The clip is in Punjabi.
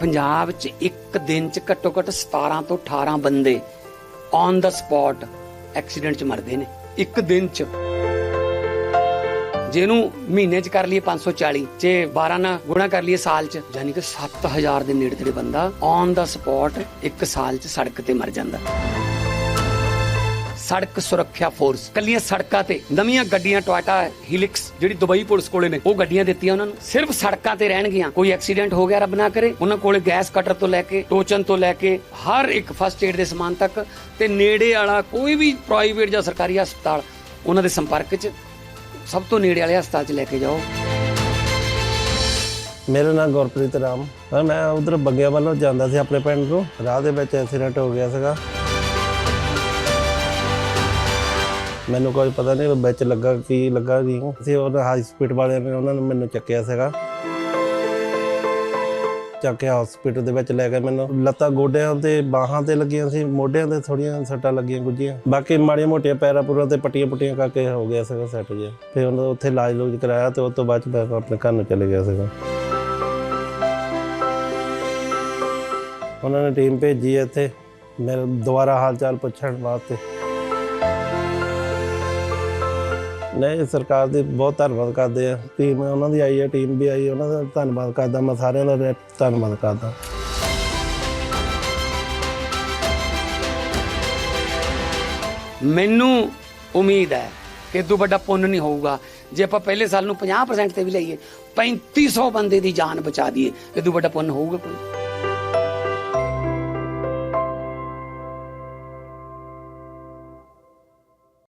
ਪੰਜਾਬ 'ਚ ਇੱਕ ਦਿਨ 'ਚ ਘੱਟੋ ਘੱਟ 17 ਤੋਂ 18 ਬੰਦੇ ਔਨ ਦਾ ਸਪੌਟ ਐਕਸੀਡੈਂਟ 'ਚ ਮਰਦੇ ਨੇ, ਇੱਕ ਦਿਨ 'ਚ। ਜਿਹਨੂੰ ਮਹੀਨੇ 'ਚ ਕਰ ਲਈਏ 540 ਜੇ 12 ਨਾਲ ਗੁਣਾ ਕਰ ਲਈਏ ਸਾਲ 'ਚ, ਯਾਨੀ ਕਿ 7000 ਦੇ ਨੇੜੇ ਤੇੜੇ ਬੰਦਾ ਔਨ ਦਾ ਸਪੌਟ ਇੱਕ ਸਾਲ 'ਚ ਸੜਕ ਤੇ ਮਰ ਜਾਂਦਾ। ਸੜਕ ਸੁਰੱਖਿਆ ਫੋਰਸ ਕੱਲੀਆਂ ਸੜਕਾਂ ਤੇ ਨਵੀਆਂ ਗੱਡੀਆਂ ਟੋਇਟਾ ਹੀਲਿਕਸ ਜਿਹੜੀ ਦੁਬਈ ਪੁਲਿਸ ਕੋਲੇ ਨੇ, ਉਹ ਗੱਡੀਆਂ ਦਿੱਤੀਆਂ ਉਹਨਾਂ ਨੂੰ। ਸਿਰਫ ਸੜਕਾਂ ਤੇ ਰਹਿਣਗੀਆਂ। ਕੋਈ ਐਕਸੀਡੈਂਟ ਹੋ ਗਿਆ, ਰੱਬ ਨਾ ਕਰੇ। ਉਹਨਾਂ ਕੋਲੇ ਗੈਸ ਕਟਰ ਤੋਂ ਲੈ ਕੇ, ਟੋਚਨ ਤੋਂ ਲੈ ਕੇ, ਹਰ ਇੱਕ ਫਸਟ ਏਡ ਦੇ ਸਮਾਨ ਤੱਕ ਤੇ ਨੇੜੇ ਵਾਲਾ ਕੋਈ ਵੀ ਪ੍ਰਾਈਵੇਟ ਜਾਂ ਸਰਕਾਰੀ ਹਸਪਤਾਲ, ਉਹਨਾਂ ਦੇ ਸੰਪਰਕ 'ਚ ਸਭ ਤੋਂ ਨੇੜੇ ਵਾਲੇ ਹਸਪਤਾਲ 'ਚ ਲੈ ਕੇ ਜਾਓ। ਮੇਰਾ ਨਾਮ ਗੁਰਪ੍ਰੀਤ ਰਾਮ। ਮੈਂ ਉਧਰ ਬੱਗਿਆ ਵੱਲੋਂ ਜਾਂਦਾ ਸੀ ਆਪਣੇ ਪਿੰਡ ਨੂੰ ਰਾਹ ਦੇ ਵਿੱਚ ਐਕਸੀਡੈਂਟ ਹੋ ਗਿਆ ਸੀਗਾ। ਮੈਨੂੰ ਕੋਈ ਪਤਾ ਨਹੀਂ ਵਿੱਚ ਲੱਗਾ ਕੀ, ਲੱਗਾ ਨਹੀਂ ਸੀ ਉਹ ਹਾਈ ਵਾਲਿਆਂ ਨੇ ਉਹਨਾਂ ਨੇ ਮੈਨੂੰ ਚੱਕਿਆ ਸੀਗਾ। ਚੱਕ ਕੇ ਹਸਪੀਟਲ ਦੇ ਵਿੱਚ ਲੈ ਗਏ ਮੈਨੂੰ। ਲੱਤਾਂ ਗੋਡਿਆਂ ਤੇ, ਬਾਹਾਂ ਤੇ ਲੱਗੀਆਂ ਸੀ, ਮੋਢਿਆਂ ਤੇ ਥੋੜੀਆਂ ਸੱਟਾਂ ਲੱਗੀਆਂ ਗੁੱਜੀਆਂ। ਬਾਕੀ ਮਾੜੀਆਂ ਮੋਟੀਆਂ ਪੈਰਾਂ ਪੂਰਾਂ ਤੇ ਪੱਟੀਆਂ ਪੁੱਟੀਆਂ ਕਰਕੇ ਹੋ ਗਿਆ ਸੀਗਾ ਸੈੱਟ ਜਿਹਾ। ਫਿਰ ਉਹਨਾਂ ਦਾ ਉੱਥੇ ਇਲਾਜ ਲੂਜ ਕਰਾਇਆ ਤੇ ਉਸ ਤੋਂ ਬਾਅਦ 'ਚ ਮੈਂ ਆਪਣੇ ਘਰ ਨੂੰ ਚਲੇ ਗਿਆ ਸੀਗਾ। ਉਹਨਾਂ ਨੇ ਟੀਮ ਭੇਜੀ ਇੱਥੇ। ਮੇਰੇ ਦੁਬਾਰਾ ਹਾਲ ਚਾਲ ਪੁੱਛਣ ਵਾਸਤੇ। ਨਹੀਂ, ਸਰਕਾਰ ਦੀ ਬਹੁਤ ਧੰਨਵਾਦ ਕਰਦੇ ਆ। ਟੀਮ ਉਹਨਾਂ ਦੀ ਆਈ ਹੈ ਟੀਮ ਵੀ ਆਈ ਉਹਨਾਂ ਦਾ ਧੰਨਵਾਦ ਕਰਦਾ। ਮੈਂ ਸਾਰਿਆਂ ਦਾ ਧੰਨਵਾਦ ਕਰਦਾ। ਮੈਨੂੰ ਉਮੀਦ ਹੈ ਕਿ ਇਦੋਂ ਵੱਡਾ ਪੁੰਨ ਨਹੀਂ ਹੋਊਗਾ। ਜੇ ਆਪਾਂ ਪਹਿਲੇ ਸਾਲ ਨੂੰ 50% ਤੇ ਵੀ ਲਈਏ 3500 ਬੰਦੇ ਦੀ ਜਾਨ ਬਚਾ ਦਈਏ, ਇਦੋਂ ਵੱਡਾ ਪੁੰਨ ਹੋਊਗਾ ਕੋਈ।